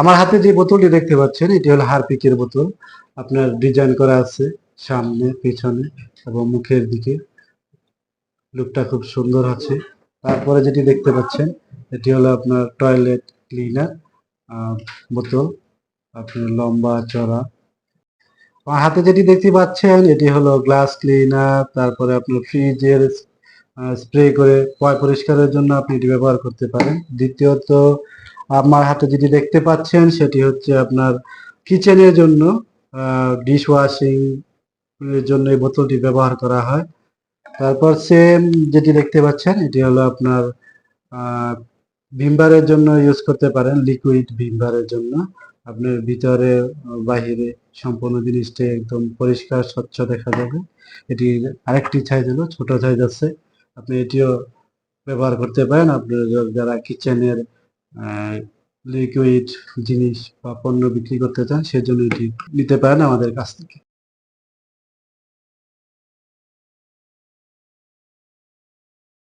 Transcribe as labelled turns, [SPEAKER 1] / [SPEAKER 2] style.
[SPEAKER 1] আমার হাতে যে বোতলটি দেখতে পাচ্ছেন, এটি হলো হারপিকের বোতল। আপনার ডিজাইন করা আছে সামনে, পিছনে এবং মুখের দিকে। লুকটা খুব সুন্দর আছে। তারপরে যেটি দেখতে পাচ্ছেন, এটি হলো আপনার টয়লেট ক্লিনার বোতল। আপনার লম্বা চড়া। আমার হাতে যেটি দেখতে পাচ্ছেন, এটি হলো গ্লাস ক্লিনার। তারপরে আপনার ফ্রিজের স্প্রে করে পরিষ্কারের জন্য আপনি এটি ব্যবহার করতে পারেন। দ্বিতীয়ত আমার হাতে যেটি দেখতে পাচ্ছেন, সেটি হচ্ছে আপনার কিচেনের জন্য ডিশ ওয়াশিং এর জন্য এই বোতলটি ব্যবহার করা হয়। তারপর সেম যেটি দেখতে পাচ্ছেন, এটি হলো আপনার ভিমবারের জন্য ইউজ করতে পারেন লিকুইড ভিমবারের জন্য। আপনার ভিতরে বাহিরে সম্পূর্ণ জিনিসটা একদম পরিষ্কার, স্বচ্ছ দেখা যাবে। এটি আরেকটি সাইজ হলো, ছোট সাইজ আছে। আপনি এটিও ব্যবহার করতে পারেন। আপনার যারা কিচেনের লিকুইড জিনিস বা পণ্য বিক্রি করতে চান সেজন্য এটি নিতে পারেন আমাদের কাছ থেকে।